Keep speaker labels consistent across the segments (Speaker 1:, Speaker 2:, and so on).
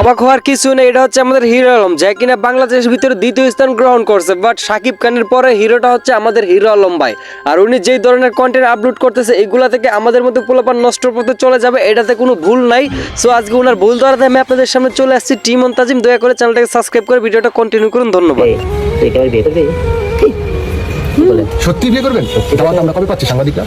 Speaker 1: অবাক হওয়ার কিছু নেই এটা হচ্ছে আমাদের হিরো আলম যা কিনা বাংলাদেশের ভিতরে দ্বিতীয় স্থান গ্রহণ করছে বাট সাকিব খানের পরে হিরোটা হচ্ছে আমাদের হিরো আলম ভাই। আর উনি যেই ধরনের কন্টেন্ট আপলোড করতেছে এগুলা থেকে আমাদের মতো পোলাপান নষ্ট পথে চলে যাবে এটাতে কোনো ভুল নাই। সো আজকে ওনার ভুল ধরাতে আমি আপনাদের সামনে চলে আসছি টিম তাজিম দয়া করে চ্যানেলটাকে সাবস্ক্রাইব করে ভিডিওটা কন্টিনিউ করুন ধন্যবাদ।
Speaker 2: সত্যি বিয়ে করবেন? দাওয়াত আমরা কবে পাচ্ছি সাংবাদিকরা?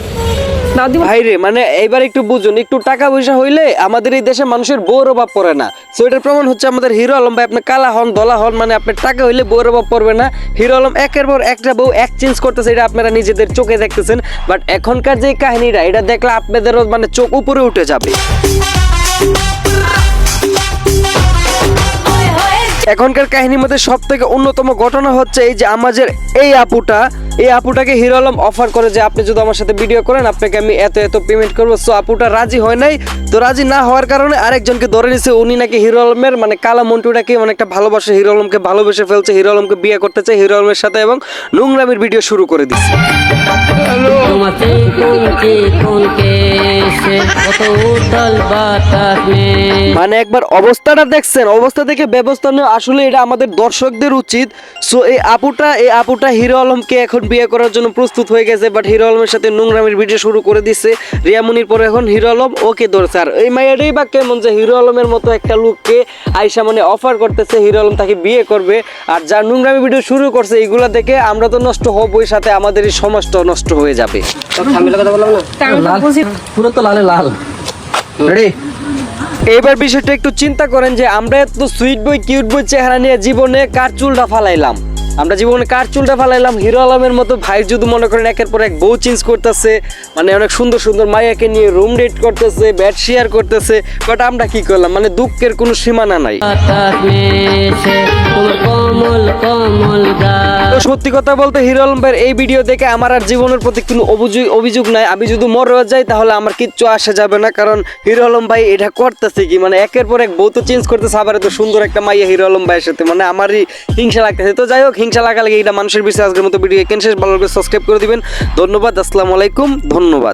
Speaker 1: ভাই রে মানে এইবার একটু বুঝুন একটু টাকা পয়সা হইলে আমাদের এই দেশে মানুষের বউর অভাব পড়ে না। সো এটার প্রমাণ হচ্ছে আমাদের হিরো আলম ভাই আপনি কালা হন দলা হন মানে আপনার টাকা হইলে বউর অভাব পড়বে না। হিরো আলম একের পর একটা বউ এক্সচেঞ্জ করতেছে এটা আপনারা নিজেদের চোখে দেখতেছেন। বাট এখনকার যে কাহিনীটা এটা দেখলে আপনাদেরও মানে চোখ উপরে উঠে যাবে। এখনকার কাহিনীর মধ্যে সব থেকে অন্যতম ঘটনা হচ্ছে এই যে আমাদের এই আপুটা এই আপুটাকে হিরো আলম অফার করে যে আপনি যদি আমার সাথে ভিডিও করেন, আপনাকে আমি এত এত পেমেন্ট করব। সো আপুটা রাজি হয় নাই। তো রাজি না হওয়ার কারণে আরেকজনকে ধরে নিছে, উনি নাকি হিরো আলমের মানে কালা মন্টুটাকে মানে একটা ভালোবাসে, হিরো আলমকে ভালোবেসে ফেলছে, হিরো আলমকে বিয়ে করতে চায়, হিরো আলমের সাথে এবং নোংরামির ভিডিও শুরু করে দিচ্ছে মানে একবার অবস্থাটা দেখছেন, অবস্থা দেখে ব্যবস্থা নেওয়া আসলে এটা আমাদের দর্শকদের উচিত। সো এই আপুটা এই আপুটা হিরো আলমকে এখন বিয়ে করার জন্য প্রস্তুত হয়ে গেছে বাট হিরো আলমের সাথে নোংরামের ভিডিও শুরু করে দিচ্ছে রিয়ামনির পরে এখন হিরো আলম ওকে ধরছে। আর এই মাইয়াটাই বা কেমন যে হিরো আলমের মতো একটা লোককে আইসা মানে অফার করতেছে হিরো আলম তাকে বিয়ে করবে। আর যার নোংরামি ভিডিও শুরু করছে এইগুলা দেখে আমরা তো নষ্ট হবই সাথে আমাদের এই সমাজটাও নষ্ট হয়ে যাবে।
Speaker 2: পুরো তো লালে লাল। রেডি
Speaker 1: এইবার বিষয়টা একটু চিন্তা করেন যে আমরা এত সুইট বই কিউট বই চেহারা নিয়ে জীবনে কার চুলটা ফালাইলাম? আমরা জীবনে কার চুলটা ফালাইলাম? হিরো আলমের মতো ভাই যদি মনে করেন একের পর এক বউ চেঞ্জ করতেছে মানে অনেক সুন্দর সুন্দর মায়াকে নিয়ে রুম ডেট করতেছে ব্যাট শেয়ার করতেছে বাট আমরা কি করলাম? মানে দুঃখের কোনো সীমানা নাই। তো সত্যি কথা বলতে হিরো আলম ভাইয়ের এই ভিডিও দেখে আমার আর জীবনের প্রতি কোনো অভিযোগ অভিযোগ নাই। আমি যদি মরে যাই তাহলে আমার কিচ্ছু আসা যাবে না কারণ হিরো আলম ভাই এটা করতেছে কি? মানে একের পর এক বউ তো চেঞ্জ করতেছে আবার এত সুন্দর একটা মাইয়া হিরো আলম ভাইয়ের সাথে। মানে আমারই হিংসা লাগতেছে। তো যাই হোক লাগা লাগে এটা মানুষের বিষয়ে আজকের মতো ভিডিও কেন শেষ। ভালো করে সাবস্ক্রাইব করে দিবেন। ধন্যবাদ, আসসালামু আলাইকুম, ধন্যবাদ।